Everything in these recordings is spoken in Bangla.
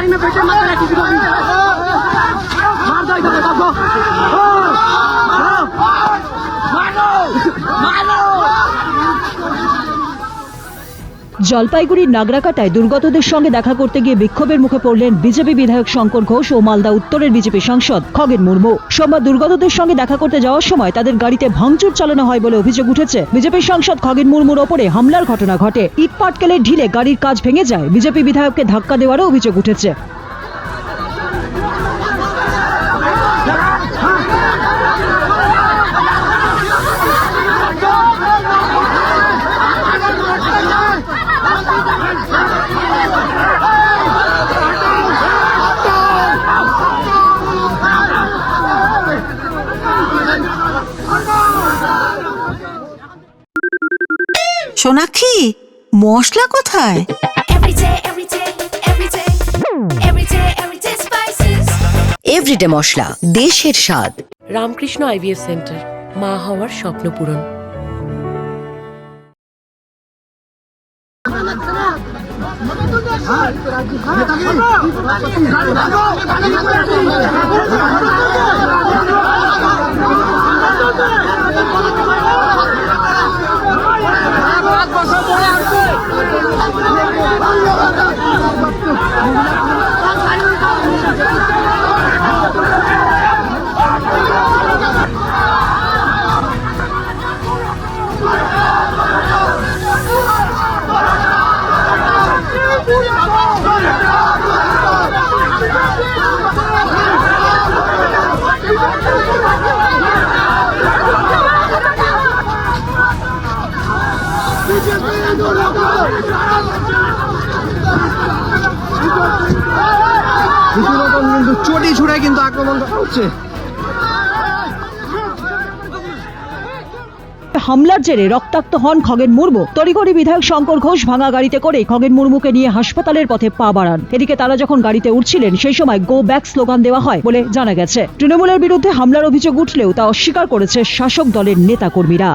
a mí me parece más. জলপাইগুড়ির নাগরাকাটায় দুর্গতদের সঙ্গে দেখা করতে গিয়ে বিক্ষোভের মুখে পড়লেন বিজেপি বিধায়ক শঙ্কর ঘোষ ও মালদা উত্তরের বিজেপি সাংসদ খগেন মুর্মু। সোমবার দুর্গতদের সঙ্গে দেখা করতে যাওয়ার সময় তাদের গাড়িতে ভাঙচুর চালানো হয় বলে অভিযোগ উঠেছে। বিজেপি সাংসদ খগেন মুর্মুর ওপরে হামলার ঘটনা ঘটে। ইট পাটকেলের ঢিলে গাড়ির কাজ ভেঙে যায়। বিজেপি বিধায়ককে ধাক্কা দেওয়ারও অভিযোগ উঠেছে। সোনাক্ষী মশলা কোথায়? Every day, every day, every day, every day, every day spices. Everyday মশলা দেশের স্বাদ। রামকৃষ্ণ আইভিএফ সেন্টার মা হওয়ার স্বপ্ন পূরণ। কিন্তু চটি ছুড়ে কিন্তু আক্রমণ করা হচ্ছে। হামলার জেরে রক্তাক্ত হন খগেন মুর্মু। তড়িঘড়ি বিধায়ক শঙ্কর ঘোষ ভাঙা গাড়িতে করে খগেন মুর্মুকে নিয়ে হাসপাতালের পথে পা বাড়ান। এদিকে তারা যখন গাড়িতে উঠছিলেন, সেই সময় গো ব্যাক স্লোগান দেওয়া হয় বলে জানা গেছে। তৃণমূলের বিরুদ্ধে হামলার অভিযোগ উঠলেও তা অস্বীকার করেছে শাসক দলের নেতাকর্মীরা।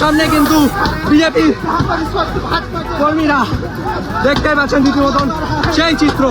সামনে কিন্তু বিজেপি কর্মীরা দেখতে পাচ্ছেন রীতিমতন সেই চিত্র।